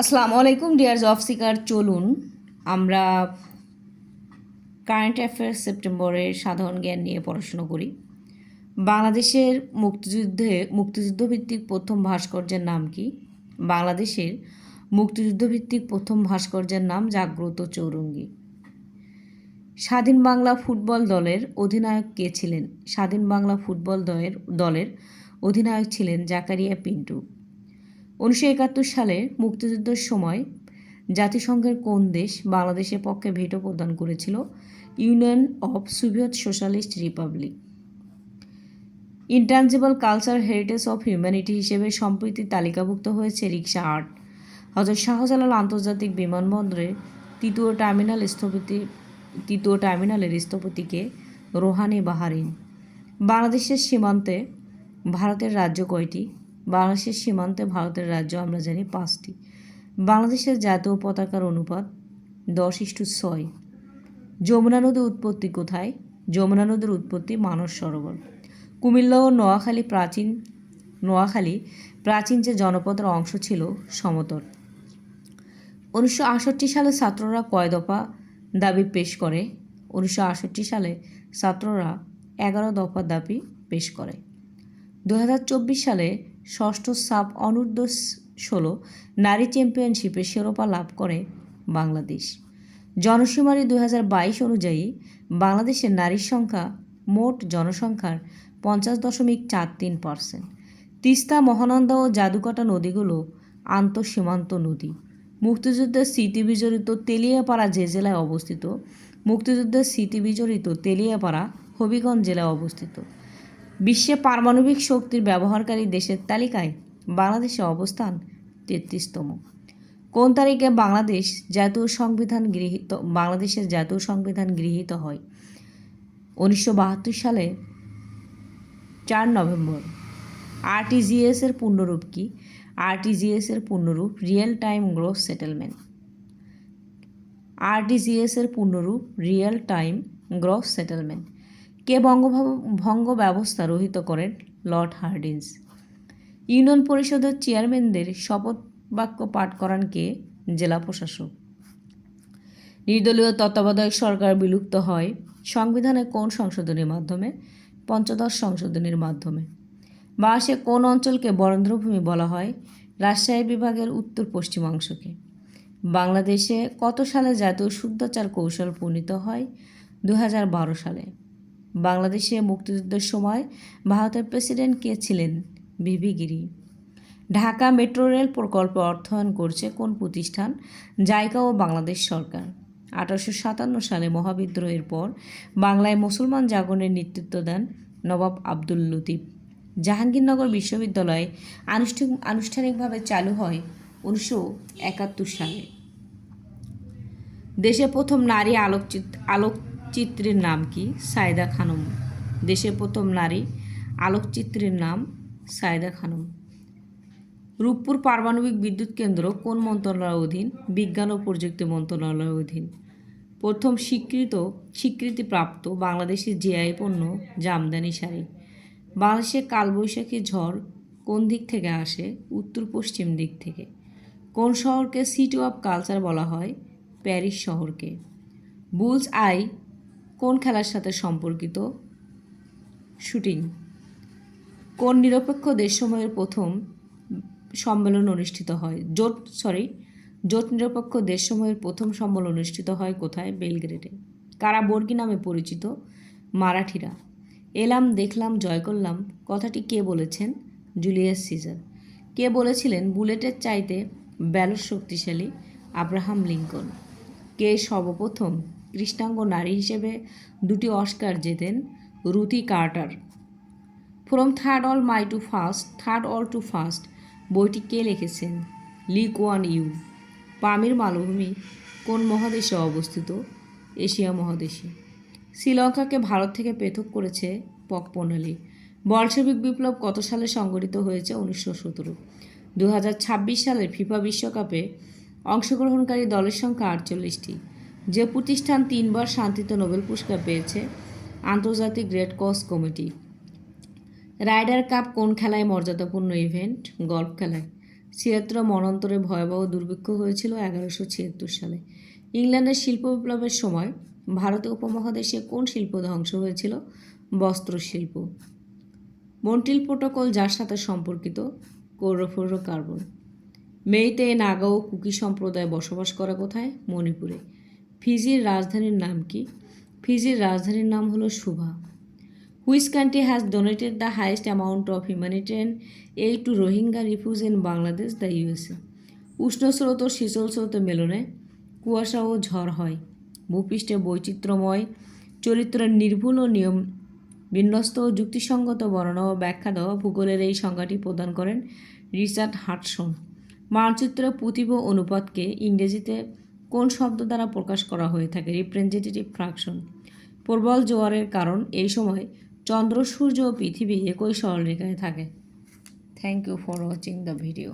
আসসালামু আলাইকুম deer job seeker চলুন। আমরা কারেন্ট অ্যাফেয়ার্স সেপ্টেম্বরের সাধারণ জ্ঞান নিয়ে পড়াশুনো করি। বাংলাদেশের মুক্তিযুদ্ধে, মুক্তিযুদ্ধভিত্তিক প্রথম ভাস্কর্যের নাম কি? বাংলাদেশের মুক্তিযুদ্ধভিত্তিক প্রথম ভাস্কর্যের নাম জাগ্রত চৌরঙ্গী। স্বাধীন বাংলা ফুটবল দলের অধিনায়ক কে ছিলেন? স্বাধীন বাংলা ফুটবল দলের দলের অধিনায়ক ছিলেন জাকারিয়া পিন্টু। উনিশশো একাত্তর সালে মুক্তিযুদ্ধের সময় জাতিসংঘের কোন দেশ বাংলাদেশের পক্ষে ভেটো প্রদান করেছিল? Union of Soviet Socialist Republic. Intangible culture heritage of humanity হিসেবে সম্প্রতি তালিকাভুক্ত হয়েছে রিক্সা আর্ট হজরত শাহজালাল আন্তর্জাতিক বিমানবন্দরে তৃতীয় টার্মিনাল স্থপতি তৃতীয় টার্মিনালের স্থপতিকে রোহানি বাহারিন। বাংলাদেশের সীমান্তে ভারতের রাজ্য কয়টি? বাংলাদেশের সীমান্তে ভারতের রাজ্য আমরা জানি পাঁচটি। বাংলাদেশের জাতীয় পতাকার অনুপাত দশ ইস্টু ছয়। যমুনা নদীর উৎপত্তি কোথায়? যমুনা নদীর উৎপত্তি মানস সরোবর। কুমিল্লা ও নোয়াখালী প্রাচীন নোয়াখালী প্রাচীন যে জনপদের অংশ ছিল সমতল উনিশশো আটষট্টি সালে ছাত্ররা কয় দফা দাবি পেশ করে? উনিশশো আটষট্টি সালে ছাত্ররা এগারো দফা দাবি পেশ করে। দুহাজার চব্বিশ সালে ষষ্ঠ সাব অনূর্ধ্ব ষোলো নারী চ্যাম্পিয়নশিপে শিরোপা লাভ করে বাংলাদেশ। জনশুমারি দু বাইশ অনুযায়ী বাংলাদেশের নারীর সংখ্যা মোট জনসংখ্যার পঞ্চাশ দশমিক চার তিন পার্সেন্ট। তিস্তা, মহানন্দা ও জাদুকাটা নদীগুলো আন্তঃসীমান্ত নদী। মুক্তিযুদ্ধের স্মৃতি বিজড়িত তেলিয়াপাড়া যে জেলায় অবস্থিত মুক্তিযুদ্ধের স্মৃতি বিজড়িত তেলিয়াপাড়া হবিগঞ্জ জেলায় অবস্থিত। বিশ্বে পারমাণবিক শক্তির ব্যবহারকারী দেশের তালিকায় বাংলাদেশের অবস্থান তেত্রিশতম। কোন তারিখে বাংলাদেশ জাতীয় সংবিধান গৃহীত, বাংলাদেশের জাতীয় সংবিধান গৃহীত হয়? উনিশশো বাহাত্তর সালে চার নভেম্বর। আরটিজিএস এর পূর্ণরূপ কি? আরটিজিএস এর পূর্ণরূপ real time growth settlement. RTGS এর পূর্ণরূপ রিয়েল টাইম গ্রস সেটেলমেন্ট। কে বঙ্গভাব ভঙ্গ ব্যবস্থা রহিত করেন? লর্ড হার্ডিন্স ইউনিয়ন পরিষদের চেয়ারম্যানদের শপথ বাক্য পাঠ করান কে? জেলা প্রশাসক। নির্দলীয় তত্ত্বাবধায়ক সরকার বিলুপ্ত হয় সংবিধানে কোন সংশোধনীর মাধ্যমে? পঞ্চদশ সংশোধনীর মাধ্যমে। বাসে কোন অঞ্চলকে বরেন্দ্রভূমি বলা হয়? রাজশাহী বিভাগের উত্তর পশ্চিমাংশকে। বাংলাদেশে কত সালে জাতীয় শুদ্ধাচার কৌশল প্রণীত হয়? দু হাজার বারো সালে। বাংলাদেশে মুক্তিযুদ্ধের সময় ভারতের প্রেসিডেন্ট কে ছিলেন? বিবি গিরি। ঢাকা মেট্রো রেল প্রকল্প অর্থায়ন করছে কোন প্রতিষ্ঠান? জায়গা ও বাংলাদেশ সরকার। আঠারোশো সাতান্ন সালে মহাবিদ্রোহের পর বাংলায় মুসলমান জাগরণের নেতৃত্ব দেন নবাব আব্দুল লতিফ। জাহাঙ্গীরনগর বিশ্ববিদ্যালয়ে আনুষ্ঠানিক আনুষ্ঠানিকভাবে চালু হয় উনিশশো একাত্তর সালে। দেশে প্রথম নারী আলোকচিত আলোকচিত্রের নাম কি? সায়দা খানম। দেশের প্রথম নারী। আলোকচিত্রের নাম সায়দা খানম। রূপপুর পারমাণবিক বিদ্যুৎ কেন্দ্র কোন মন্ত্রণালয়ের অধীন? বিজ্ঞান ও প্রযুক্তি মন্ত্রণালয়ের অধীন। প্রথম স্বীকৃত, স্বীকৃতিপ্রাপ্ত বাংলাদেশের জিআই পণ্য জামদানি শাড়ি। বাংলাদেশে কালবৈশাখী ঝড় কোন দিক থেকে আসে? উত্তর, পশ্চিম দিক থেকে। কোন শহরকে সিটি অফ কালচার বলা হয়? প্যারিস শহরকে। বুলস আই কোন খেলার সাথে সম্পর্কিত? শুটিং। কোন নিরপেক্ষ দেশসমূহের প্রথম সম্মেলন অনুষ্ঠিত হয়? জোট সরি জোট নিরপেক্ষ দেশসমূহের প্রথম সম্মেলন অনুষ্ঠিত হয় কোথায়? বেলগ্রেডে। কারা বর্গি নামে পরিচিত? মারাঠিরা। এলাম, দেখলাম, জয় করলাম। কথাটি কে বলেছেন? Julius caesar. কে বলেছিলেন, বুলেটের চাইতে ব্যালট শক্তিশালী আব্রাহাম লিঙ্কন? কে সর্বপ্রথম? কৃষ্ণাঙ্গ নারী হিসেবে দুটি Oscar জেতেন Ruthie Carter. From third all my to first third all to first বইটি কে লিখেছেন? লি কোয়ান ইউ পামির মালভূমি কোন মহাদেশে অবস্থিত? এশিয়া মহাদেশে। শ্রীলঙ্কাকে ভারত থেকে পৃথক করেছে পক প্রণালী। বিপ্লব কত সালে সংগঠিত হয়েছে? উনিশশো সতেরো। দু সালের ফিফা বিশ্বকাপে অংশগ্রহণকারী দলের সংখ্যা আটচল্লিশটি। যে প্রতিষ্ঠান তিনবার শান্তিতে নোবেল পুরস্কার পেয়েছে, আন্তর্জাতিক red cross committee. Ryder cup কোন খেলায় মর্যাদাপূর্ণ ইভেন্ট? গল্ফ খেলায়। ছিয়াত্তর মনন্তরে ভয়াবহ দুর্ভিক্ষ হয়েছিল এগারোশো ছিয়াত্তর সালে। ইংল্যান্ডের শিল্প বিপ্লবের সময় ভারতীয় উপমহাদেশে কোন শিল্প ধ্বংস হয়েছিল? বস্ত্রশিল্প। মন্টিল প্রোটোকল যার সাথে সম্পর্কিত? কার্বন। মেইতে নাগা ও কুকি সম্প্রদায় বসবাস করা কোথায়? মণিপুরে। ফিজির রাজধানীর নাম কি? ফিজির রাজধানীর নাম হলো Suva which country has donated the highest amount of humanitarian aid to Rohingya refuge in Bangladesh the USA উষ্ণ স্রোত ও শীতল স্রোত মেলনে কুয়াশা ও ঝড় হয়। ভূপৃষ্ঠে বৈচিত্র্যময়, চরিত্রের নির্ভুল ও নিয়ম বিন্যস্ত ও যুক্তিসঙ্গত বর্ণনা ও ব্যাখ্যা দেওয়া ভূগোলের এই সংজ্ঞাটি প্রদান করেন রিচার্ড হাটসন। মানচিত্রের প্রতিভ অনুপাতকে ইংরেজিতে কোন শব্দ দ্বারা প্রকাশ করা হয়ে থাকে? রিপ্রেজেন্টেটিভ ফ্রাকশন প্রবল জোয়ারের কারণ এই সময় চন্দ্র, সূর্য ও পৃথিবী একই সরলরেখায় থাকে। Thank you for watching the video